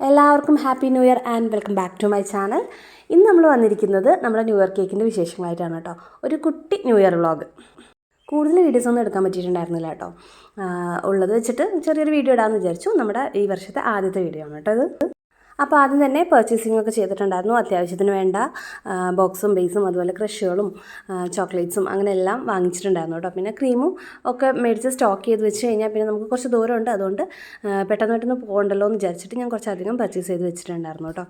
എല്ലാവർക്കും happy new year and welcome back to my channel. ഇന്ന് നമ്മൾ വന്നിരിക്കുന്നത് നമ്മുടെ ന്യൂ ഇയർ കേക്കിന്റെ വിശേഷങ്ങളായിട്ടാണ് കേട്ടോ. ഒരു കുട്ടി ന്യൂ ഇയർ വ്ളോഗ്. കൂടുതൽ വീഡിയോസ് ഒന്നും എടുക്കാൻ പറ്റിയിട്ടുണ്ടായിരുന്നില്ല കേട്ടോ. ഉള്ളത് വെച്ചിട്ട് ചെറിയൊരു വീഡിയോ ഇടാമെന്ന് വിചാരിച്ചു. നമ്മുടെ ഈ വർഷത്തെ ആദ്യത്തെ വീഡിയോ ആണ് കേട്ടോ ഇത്. അപ്പോൾ ആദ്യം തന്നെ പർച്ചേസിംഗ് ഒക്കെ ചെയ്തിട്ടുണ്ടായിരുന്നു. അത്യാവശ്യത്തിന് വേണ്ട ബോക്സും ബേസും അതുപോലെ ക്രഷുകളും ചോക്ലേറ്റ്സും അങ്ങനെ എല്ലാം വാങ്ങിച്ചിട്ടുണ്ടായിരുന്നു കേട്ടോ. പിന്നെ ക്രീമും ഒക്കെ മേടിച്ച് സ്റ്റോക്ക് ചെയ്ത് വെച്ച് കഴിഞ്ഞാൽ പിന്നെ നമുക്ക് കുറച്ച് ദൂരമുണ്ട്. അതുകൊണ്ട് പെട്ടെന്ന് പെട്ടെന്ന് പോകണ്ടല്ലോ എന്ന് വിചാരിച്ചിട്ട് ഞാൻ കുറച്ചധികം പർച്ചേസ് ചെയ്ത് വെച്ചിട്ടുണ്ടായിരുന്നു കേട്ടോ.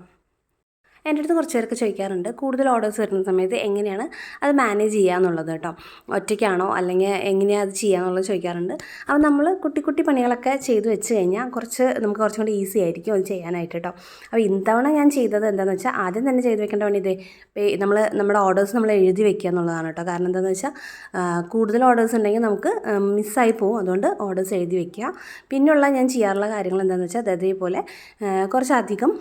എന്റെ അടുത്ത് കുറച്ച് പേർക്ക് ചോദിക്കാറുണ്ട് കൂടുതൽ ഓർഡേഴ്സ് വരുന്ന സമയത്ത് എങ്ങനെയാണ് അത് മാനേജ് ചെയ്യുക എന്നുള്ളത് കേട്ടോ ഒറ്റയ്ക്കാണോ അല്ലെങ്കിൽ എങ്ങനെയാണ് അത് ചെയ്യുക എന്നുള്ളത് ചോദിക്കാറുണ്ട്. അപ്പോൾ നമ്മൾ കുട്ടി കുട്ടി പണികളൊക്കെ ചെയ്തു വെച്ച് കഴിഞ്ഞാൽ കുറച്ച് നമുക്ക് കുറച്ചും കൂടി ഈസി ആയിരിക്കും അത് ചെയ്യാനായിട്ട് കേട്ടോ അപ്പോൾ ഇത്തവണ ഞാൻ ചെയ്തത് എന്താണെന്ന് വെച്ചാൽ ആദ്യം തന്നെ ചെയ്ത് വെക്കേണ്ട പണി ഇതേ നമ്മൾ നമ്മുടെ ഓർഡേഴ്സ് നമ്മൾ എഴുതി വെക്കുക എന്നുള്ളതാണ് കേട്ടോ കാരണം എന്താണെന്ന് വെച്ചാൽ കൂടുതൽ ഓർഡേഴ്സ് ഉണ്ടെങ്കിൽ നമുക്ക് മിസ്സായി പോകും. അതുകൊണ്ട് ഓർഡേഴ്സ് എഴുതി വെക്കുക. പിന്നെയുള്ള ഞാൻ ചെയ്യാറുള്ള കാര്യങ്ങൾ എന്താണെന്ന് വെച്ചാൽ അതേപോലെ കുറച്ചധികം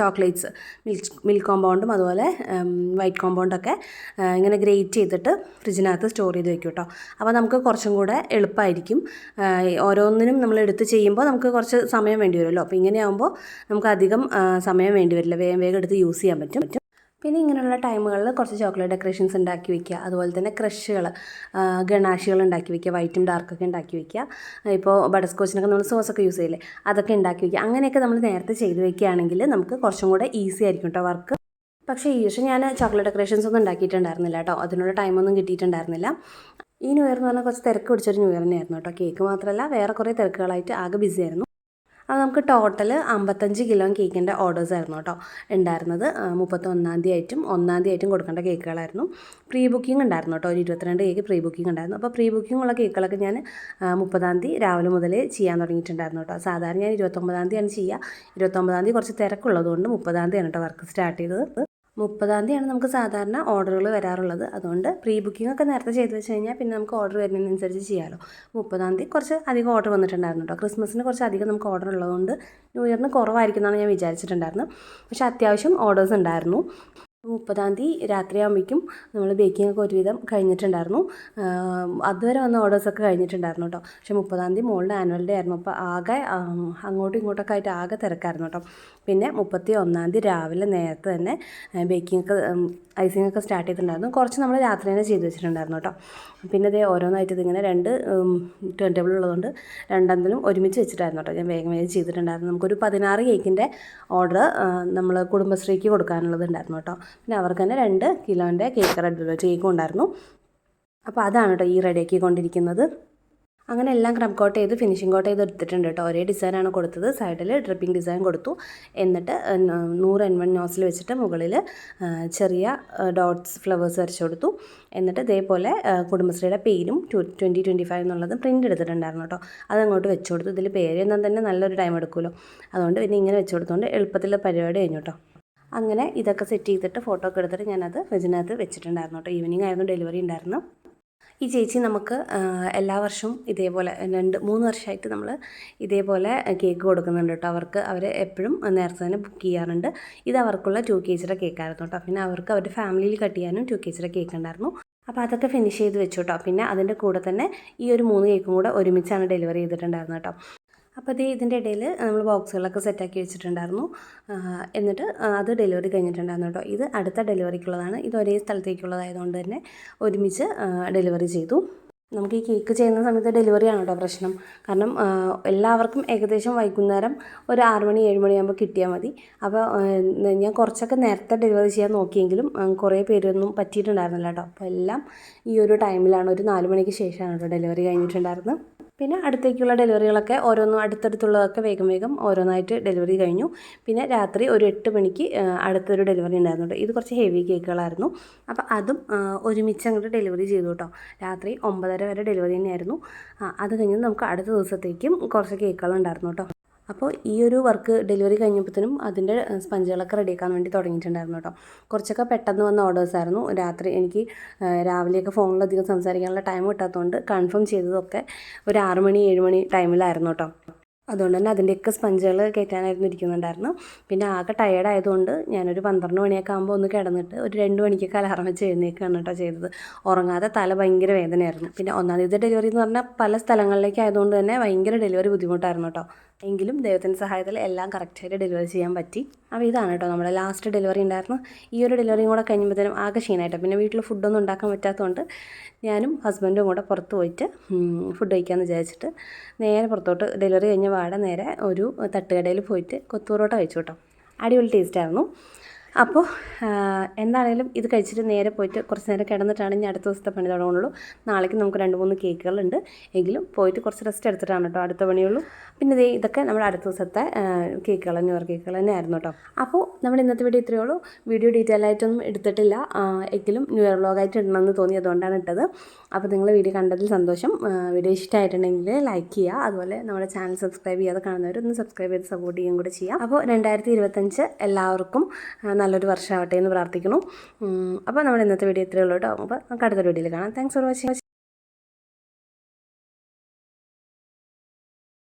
ചോക്ലേറ്റ്സ് മിൽക്ക് മിൽക്ക് കോമ്പൗണ്ടും അതുപോലെ വൈറ്റ് കോമ്പൗണ്ടൊക്കെ ഇങ്ങനെ ഗ്രേറ്റ് ചെയ്തിട്ട് ഫ്രിഡ്ജിനകത്ത് സ്റ്റോർ ചെയ്ത് വെക്കും കേട്ടോ അപ്പോൾ നമുക്ക് കുറച്ചും കൂടെ എളുപ്പമായിരിക്കും ഓരോന്നിനും നമ്മൾ എടുത്ത് ചെയ്യുമ്പോൾ നമുക്ക് കുറച്ച് സമയം വേണ്ടി വരുമല്ലോ. അപ്പോൾ ഇങ്ങനെയാകുമ്പോൾ നമുക്ക് അധികം സമയം വേണ്ടി വരില്ല. വേഗം വേഗം എടുത്ത് യൂസ് ചെയ്യാൻ പറ്റും. പിന്നെ ഇങ്ങനെയുള്ള ടൈമുകളിൽ കുറച്ച് ചോക്ലേറ്റ് ഡെക്കറേഷൻസ് ഉണ്ടാക്കി വെക്കുക. അതുപോലെ തന്നെ ക്രഷുകൾ ഗണാഷികൾ ഉണ്ടാക്കി വെക്കുക വൈറ്റും ഡാർക്കൊക്കെ ഉണ്ടാക്കി വെക്കുക. ഇപ്പോൾ ബട്ടർസ്കോച്ചിനൊക്കെ നമ്മൾ സോസൊക്കെ യൂസ് ചെയ്യില്ലേ അതൊക്കെ ഉണ്ടാക്കി വെക്കുക. അങ്ങനെയൊക്കെ നമ്മൾ നേരത്തെ ചെയ്ത് വെക്കുകയാണെങ്കിൽ നമുക്ക് കുറച്ചും കൂടെ ഈസി ആയിരിക്കും കേട്ടോ വർക്ക്. പക്ഷേ ഈ വർഷം ഞാൻ ചോക്ലേറ്റ് ഡെക്കറേഷൻസ് ഒന്നും ഉണ്ടാക്കിയിട്ടുണ്ടായിരുന്നില്ല കേട്ടോ അതിനുള്ള ടൈമൊന്നും കിട്ടിയിട്ടുണ്ടായിരുന്നില്ല. ഈ ന്യൂ ഇയർ എന്ന് പറഞ്ഞാൽ കുറച്ച് തിരക്ക് പിടിച്ചൊരു ന്യൂ ഇയർ തന്നെയായിരുന്നു കേട്ടോ കേക്ക് മാത്രമല്ല വേറെ കുറേ തിരക്കുകളായിട്ട് ആകെ ബിസി ആയിരുന്നു. അത് നമുക്ക് ടോട്ടൽ അമ്പത്തഞ്ച് കിലോ കേക്കിന്റെ ഓർഡേഴ്സ് ആയിരുന്നു കേട്ടോ. ഉണ്ടായിരുന്നത് മുപ്പത്തൊന്നാം തീയതി ആയിട്ടും ഒന്നാം തീയതി ആയിട്ടും കൊടുക്കേണ്ട കേക്കുകളായിരുന്നു. പ്രീ ബുക്കിംഗ് ഉണ്ടായിരുന്നു കേട്ടോ ഒരു ഇരുപത്തിരണ്ട് കേക്ക് പ്രീ ബുക്കിംഗ് ഉണ്ടായിരുന്നു. അപ്പോൾ പ്രീ ബുക്കിംഗ് ഉള്ള കേക്കുകളൊക്കെ ഞാൻ മുപ്പതാം തീയതി രാവിലെ മുതൽ ചെയ്യാൻ തുടങ്ങിയിട്ടുണ്ടായിരുന്നു കേട്ടോ. സാധാരണ ഞാൻ ഇരുപത്തൊമ്പതാം തീയതിയാണ് ചെയ്യുക. ഇരുപത്തൊമ്പതാം തീയതി കുറച്ച് തിരക്കുള്ളതുകൊണ്ട് മുപ്പതാം തീയതിയാണ് കേട്ടോ വർക്ക് സ്റ്റാർട്ട് ചെയ്തത്. മുപ്പതാം തീയതിയാണ് നമുക്ക് സാധാരണ ഓർഡറുകൾ വരാറുള്ളത്. അതുകൊണ്ട് പ്രീ ബുക്കിംഗ് ഒക്കെ നേരത്തെ ചെയ്ത് വെച്ച് കഴിഞ്ഞാൽ പിന്നെ നമുക്ക് ഓർഡർ വരുന്നതിനനുസരിച്ച് ചെയ്യാമല്ലോ മുപ്പതാം തീയതി കുറച്ച് അധികം ഓർഡർ വന്നിട്ടുണ്ടായിരുന്നു കേട്ടോ. ക്രിസ്മസിന് കുറച്ച് അധികം നമുക്ക് ഓർഡർ ഉള്ളതുകൊണ്ട് ന്യൂ ഇയറിന് കുറവായിരിക്കും എന്നാണ് ഞാൻ വിചാരിച്ചിട്ടുണ്ടായിരുന്നു പക്ഷേ അത്യാവശ്യം ഓർഡേഴ്സ് ഉണ്ടായിരുന്നു. മുപ്പതാം തീയതി രാത്രിയാകുമ്പോഴേക്കും നമ്മൾ ബേക്കിംഗ് ഒക്കെ ഒരുവിധം കഴിഞ്ഞിട്ടുണ്ടായിരുന്നു. അതുവരെ വന്ന ഓർഡേഴ്സൊക്കെ കഴിഞ്ഞിട്ടുണ്ടായിരുന്നു കേട്ടോ. പക്ഷേ മുപ്പതാം തീയതി മോളുടെ ആനുവൽ ഡേ ആയിരുന്നു. അപ്പോൾ ആകെ അങ്ങോട്ടും ഇങ്ങോട്ടൊക്കെ ആയിട്ട് ആകെ തിരക്കായിരുന്നു കേട്ടോ. പിന്നെ മുപ്പത്തി ഒന്നാം തീയതി രാവിലെ നേരത്തെ തന്നെ ബേക്കിംഗ് ഒക്കെ ഐസിങ് ഒക്കെ സ്റ്റാർട്ട് ചെയ്തിട്ടുണ്ടായിരുന്നു. കുറച്ച് നമ്മൾ രാത്രി തന്നെ ചെയ്ത് വെച്ചിട്ടുണ്ടായിരുന്നു കേട്ടോ. പിന്നെ ഇതേ ഓരോന്നായിട്ട് ഇതിങ്ങനെ രണ്ട് ടേൺ ടേബിൾ ഉള്ളതുകൊണ്ട് രണ്ടെങ്കിലും ഒരുമിച്ച് വെച്ചിട്ടായിരുന്നു കേട്ടോ. ഞാൻ വേഗം വേഗം ചെയ്തിട്ടുണ്ടായിരുന്നു. നമുക്കൊരു പതിനാറ് കേക്കിന്റെ ഓർഡർ നമ്മൾ കുടുംബശ്രീക്ക് കൊടുക്കാനുള്ളത് ഉണ്ടായിരുന്നു കേട്ടോ. പിന്നെ അവർക്ക് തന്നെ രണ്ട് കിലോന്റെ കേക്ക് റെഡ് കേക്കും ഉണ്ടായിരുന്നു. അപ്പോൾ അതാണ് കേട്ടോ ഈ റെഡിയാക്കി കൊണ്ടിരിക്കുന്നത്. അങ്ങനെ എല്ലാം ക്രം കോട്ട് ചെയ്ത് ഫിനിഷിംഗ് കോട്ട് ചെയ്ത് എടുത്തിട്ടുണ്ട് കേട്ടോ ഒരേ ഡിസൈനാണ് കൊടുത്തത്. സൈഡിൽ ഡ്രിപ്പിംഗ് ഡിസൈൻ കൊടുത്തു. എന്നിട്ട് നൂറ് എൻ വൺ നോസിൽ വെച്ചിട്ട് മുകളിൽ ചെറിയ ഡോട്ട്സ് ഫ്ലവേഴ്സ് വരച്ചു കൊടുത്തു. എന്നിട്ട് ഇതേപോലെ കുടുംബശ്രീയുടെ പേരും ടു ട്വന്റി ട്വന്റി ഫൈവ് എന്നുള്ളത് പ്രിന്റ് എടുത്തിട്ടുണ്ടായിരുന്നു കേട്ടോ അതങ്ങോട്ട് വെച്ചു കൊടുത്തു. ഇതിൽ പേര് എന്നാൽ തന്നെ നല്ലൊരു ടൈം എടുക്കുമല്ലോ. അതുകൊണ്ട് പിന്നെ ഇങ്ങനെ വെച്ചു കൊടുത്തുകൊണ്ട് എളുപ്പത്തിൽ പരിപാടി കഴിഞ്ഞു കേട്ടോ അങ്ങനെ ഇതൊക്കെ സെറ്റ് ചെയ്തിട്ട് ഫോട്ടോ ഒക്കെ എടുത്തിട്ട് ഞാനത് ഫ്രിഡ്ജിനകത്ത് വെച്ചിട്ടുണ്ടായിരുന്നു കേട്ടോ. ഈവനിങ് ആയിരുന്നു ഡെലിവറി ഉണ്ടായിരുന്നു. ഈ ചേച്ചി നമുക്ക് എല്ലാ വർഷവും ഇതേപോലെ രണ്ട് മൂന്ന് വർഷമായിട്ട് നമ്മൾ ഇതേപോലെ കേക്ക് കൊടുക്കുന്നുണ്ട് കേട്ടോ. അവർക്ക് അവർ എപ്പോഴും നേരത്തെ തന്നെ ബുക്ക് ചെയ്യാറുണ്ട്. ഇത് അവർക്കുള്ള ടു കെ ജിയുടെ കേക്കായിരുന്നു കേട്ടോ. പിന്നെ അവർക്ക് അവരുടെ ഫാമിലിയിൽ കട്ട് ചെയ്യാനും ടു കെ ജിയുടെ കേക്ക് ഉണ്ടായിരുന്നു. അപ്പോൾ അതൊക്കെ ഫിനിഷ് ചെയ്ത് വെച്ചു കേട്ടോ. പിന്നെ അതിന്റെ കൂടെ തന്നെ ഈ ഒരു മൂന്ന് കേക്കും കൂടെ ഒരുമിച്ചാണ് ഡെലിവറി ചെയ്തിട്ടുണ്ടായിരുന്നത് കേട്ടോ. അപ്പോൾ ഇത് ഇതിന്റെ ഇടയിൽ നമ്മൾ ബോക്സുകളൊക്കെ സെറ്റാക്കി വെച്ചിട്ടുണ്ടായിരുന്നു. എന്നിട്ട് അത് ഡെലിവറി കഴിഞ്ഞിട്ടുണ്ടായിരുന്നു കേട്ടോ. ഇത് അടുത്ത ഡെലിവറിക്കുള്ളതാണ്. ഇത് ഒരേ സ്ഥലത്തേക്കുള്ളതായതുകൊണ്ട് തന്നെ ഒരുമിച്ച് ഡെലിവറി ചെയ്തു. നമുക്ക് ഈ കേക്ക് ചെയ്യുന്ന സമയത്ത് ഡെലിവറിയാണ് കേട്ടോ പ്രശ്നം. കാരണം എല്ലാവർക്കും ഏകദേശം വൈകുന്നേരം ഒരു ആറ് മണി ഏഴ് മണിയാകുമ്പോൾ കിട്ടിയാൽ മതി. അപ്പോൾ ഞാൻ കുറച്ചൊക്കെ നേരത്തെ ഡെലിവറി ചെയ്യാൻ നോക്കിയെങ്കിലും കുറേ പേരൊന്നും പറ്റിയിട്ടുണ്ടായിരുന്നില്ല കേട്ടോ. അപ്പോൾ എല്ലാം ഈ ഒരു ടൈമിലാണ് ഒരു നാല് മണിക്ക് ശേഷമാണ് കേട്ടോ ഡെലിവറി കഴിഞ്ഞിട്ടുണ്ടായിരുന്നത്. പിന്നെ അടുത്തേക്കുള്ള ഡെലിവറികളൊക്കെ ഓരോന്നും അടുത്തടുത്തുള്ളതൊക്കെ വേഗം വേഗം ഓരോന്നായിട്ട് ഡെലിവറി കഴിഞ്ഞു. പിന്നെ രാത്രി ഒരു എട്ട് മണിക്ക് അടുത്തൊരു ഡെലിവറി ഉണ്ടായിരുന്നുണ്ട്. ഇത് കുറച്ച് ഹെവി കേക്കുകളായിരുന്നു. അപ്പോൾ അതും ഒരുമിച്ച് അങ്ങോട്ട് ഡെലിവറി ചെയ്തു കേട്ടോ. രാത്രി ഒമ്പതര വരെ ഡെലിവറി തന്നെയായിരുന്നു. അത് കഴിഞ്ഞ് നമുക്ക് അടുത്ത ദിവസത്തേക്കും കുറച്ച് കേക്കുകൾ ഉണ്ടായിരുന്നു കേട്ടോ. അപ്പോൾ ഈ ഒരു വർക്ക് ഡെലിവറി കഴിഞ്ഞപ്പോഴത്തേനും അതിന്റെ സ്പഞ്ചുകളൊക്കെ റെഡിയാക്കാൻ വേണ്ടി തുടങ്ങിയിട്ടുണ്ടായിരുന്നു കേട്ടോ. കുറച്ചൊക്കെ പെട്ടെന്ന് വന്ന ഓർഡേഴ്സ് ആയിരുന്നു. രാത്രി എനിക്ക് രാവിലെയൊക്കെ ഫോണിലധികം സംസാരിക്കാനുള്ള ടൈം കിട്ടാത്തതുകൊണ്ട് കൺഫേം ചെയ്തതൊക്കെ ഒരു ആറ് മണി ഏഴ് മണി ടൈമിലായിരുന്നു കേട്ടോ. അതുകൊണ്ട് തന്നെ അതിന്റെയൊക്കെ സ്പഞ്ചുകൾ കയറ്റാനായിരുന്നു ഇരിക്കുന്നുണ്ടായിരുന്നു. പിന്നെ ആകെ ടയേർഡ് ആയതുകൊണ്ട് ഞാനൊരു പന്ത്രണ്ട് മണിയൊക്കെ ആകുമ്പോൾ ഒന്ന് കിടന്നിട്ട് ഒരു രണ്ട് മണിക്കൊക്കെ അലാറം വെച്ച് എഴുന്നേക്കാണ് കേട്ടോ ചെയ്തത്. ഉറങ്ങാതെ തല ഭയങ്കര വേദനയായിരുന്നു. പിന്നെ ഒന്നാം തീയതി ഡെലിവറി എന്ന് പറഞ്ഞാൽ പല സ്ഥലങ്ങളിലേക്ക് ആയതുകൊണ്ട് തന്നെ ഭയങ്കര ഡെലിവറി ബുദ്ധിമുട്ടായിരുന്നു കേട്ടോ. എങ്കിലും ദൈവത്തിന്റെ സഹായത്തിൽ എല്ലാം കറക്റ്റായിട്ട് ഡെലിവറി ചെയ്യാൻ പറ്റി. അപ്പോൾ ഇതാണ് കേട്ടോ നമ്മുടെ ലാസ്റ്റ് ഡെലിവറി ഉണ്ടായിരുന്നു. ഈ ഒരു ഡെലിവറിയും കൂടെ കഴിയുമ്പോഴത്തേനും ആകെ ക്ഷീണമായിട്ട്. പിന്നെ വീട്ടിൽ ഫുഡൊന്നും ഉണ്ടാക്കാൻ പറ്റാത്തതുകൊണ്ട് ഞാനും ഹസ്ബൻഡും കൂടെ പുറത്ത് പോയിട്ട് ഫുഡ് കഴിക്കാമെന്ന് വിചാരിച്ചിട്ട് നേരെ പുറത്തോട്ട് ഡെലിവറി കഴിഞ്ഞ പാടെ നേരെ ഒരു തട്ടുകടയിൽ പോയിട്ട് കൊത്തുപൊറോട്ട കഴിച്ചു കേട്ടോ. അടിപൊളി ടേസ്റ്റായിരുന്നു അപ്പോൾ എന്താണേലും ഇത് കഴിച്ചിട്ട് നേരെ പോയിട്ട് കുറച്ച് നേരം കിടന്നിട്ടാണ് ഞാൻ അടുത്ത ദിവസത്തെ പണി തുടങ്ങുള്ളൂ. നാളേക്ക് നമുക്ക് രണ്ട് മൂന്ന് കേക്കുകളുണ്ട്. എങ്കിലും പോയിട്ട് കുറച്ച് റെസ്റ്റ് എടുത്തിട്ടാണ് കേട്ടോ അടുത്ത പണിയുള്ളൂ. പിന്നെ ദേ ഇതൊക്കെ നമ്മുടെ അടുത്ത ദിവസത്തെ കേക്കുകൾ ന്യൂ ഇയർ കേക്കുകൾ തന്നെ ആയിരുന്നു കേട്ടോ. അപ്പോൾ നമ്മുടെ ഇന്നത്തെ വീഡിയോ ഇത്രയേ ഉള്ളൂ. വീഡിയോ ഡീറ്റെയിൽ ആയിട്ടൊന്നും എടുത്തിട്ടില്ല. എങ്കിലും ന്യൂ ഇയർ വ്ളോഗായിട്ട് ഇടണമെന്ന് തോന്നി അതുകൊണ്ടാണ് ഇട്ടത്. അപ്പോൾ നിങ്ങൾ വീഡിയോ കണ്ടതിൽ സന്തോഷം. വീഡിയോ ഇഷ്ടമായിട്ടുണ്ടെങ്കിൽ ലൈക്ക് ചെയ്യുക. അതുപോലെ നമ്മുടെ ചാനൽ സബ്സ്ക്രൈബ് ചെയ്യാതെ കാണുന്നവരൊന്ന് സബ്സ്ക്രൈബ് ചെയ്ത് സപ്പോർട്ട് ചെയ്യുകയും കൂടെ ചെയ്യാം. അപ്പോൾ രണ്ടായിരത്തി എല്ലാവർക്കും നല്ലൊരു വർഷമാവട്ടെ എന്ന് പ്രാർത്ഥിക്കുന്നു. അപ്പോൾ നമ്മുടെ ഇന്നത്തെ വീഡിയോ ഇത്രയേ ഉള്ളൂ കേട്ടോ. അപ്പോൾ നമുക്ക് അടുത്തൊരു വീഡിയോയിൽ കാണാം. Thanks for watching